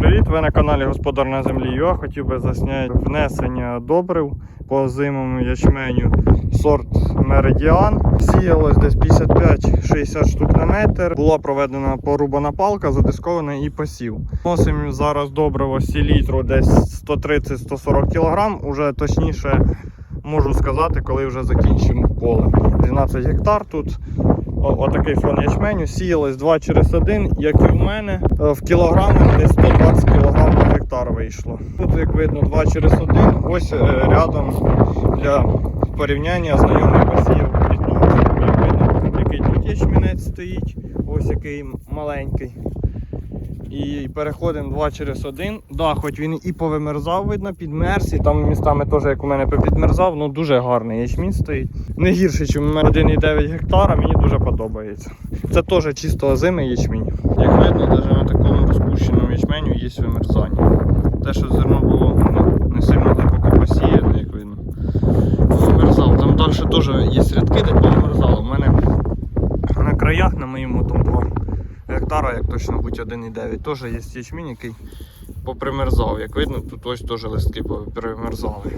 привіт! Ви на каналі Господар на землі ЮА. Хотів би засняти внесення добрив по зимовому ячменю сорт Меридіан. Сіялось десь 55-60 штук на метр. Була проведена порубана палка, задискована і посів. Носимо зараз добриво селітру десь 130-140 кг. Уже точніше можу сказати, коли вже закінчимо поле. 12 гектар тут. Отакий фон ячменю. Сіялось 2 через 1, як і в мене. Е, В кілограмах десь 120 кг на гектар вийшло. Тут, як видно, 2 через 1. Ось е, рядом для порівняння знайомий посів. Як видно, який тут ячмінець стоїть, ось який маленький. І переходимо 2 через 1. Да, хоч він і повимерзав, видно, підмерз, і там містами теж, як у мене попідмерзав, ну дуже гарний ячмінь стоїть. Не гірше, ніж у мене 1,9 гектара, мені дуже подобається. Це теж чисто озимий ячмінь. Як видно, навіть на такому розпущеному ячменю є вимерзання. Те, що зерно було не сильно глибоко посіяне, як видно. Вимерзав. Там далі теж є рядки, де повимерзало. У мене на краях на моєму 2 гектара, як точно будь 1,9, теж є ячмінь, який попримерзав. Як видно, тут ось теж листки попримерзали.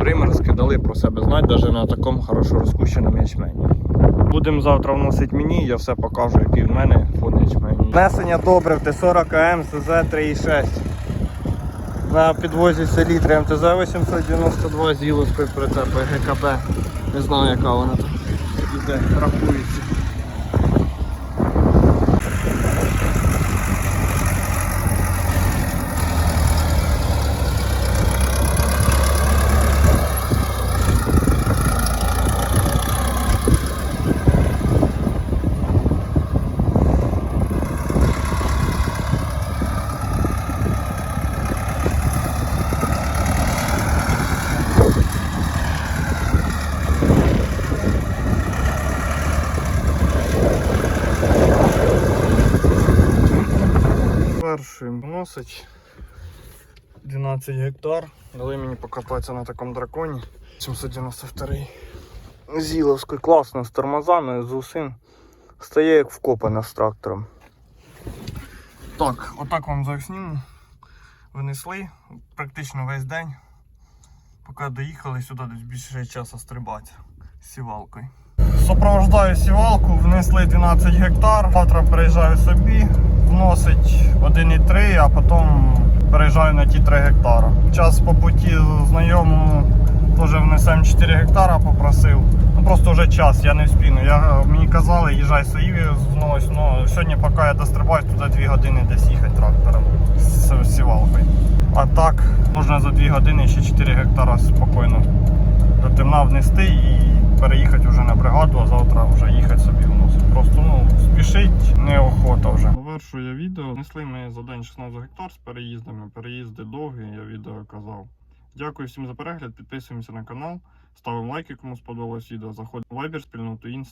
Примерзки дали про себе знати навіть на такому хорошо розкущеному ячмені. Будемо завтра вносити мені, я все покажу, який в мене фон ячмені. Внесення добрив Т40 АМ СЗ 3,6. На підвозі селітри МТЗ 892 з Іловської прицепи ГКБ. Не знаю яка вона там іде, рахується. Перший вносить 12 гектар. Дали мені покататися на такому драконі. 792 Зіловський класно з тормозами, з усім. Стає як вкопана з трактором. Так, отак вам зараз зніму. Винесли практично весь день. Поки доїхали сюди десь більше часу стрибати з сівалкою. Супровождаю сівалку, внесли 12 гектар. Завтра переїжджаю собі, вносить 1,3, а потім переїжджаю на ті 3 гектара. Час по путі знайомому теж внесемо 4 гектара, попросив. Ну просто вже час, я не вспіну. Я, мені казали, їжджай свої знось. Ну, сьогодні, поки я дострибаюсь, туди 2 години десь їхати трактором з сівалкою. А так, можна за 2 години ще 4 гектара спокійно до темна внести і переїхати вже на бригаду, а завтра вже їхати собі. Просто ну, спішить неохота вже. Завершую відео. Несли ми за день 16 гектар з переїздами. Переїзди довгі, я відео казав. Дякую всім за перегляд, підписуємося на канал, ставимо лайки, кому сподобалось відео. Заходимо в Viber спільноту і.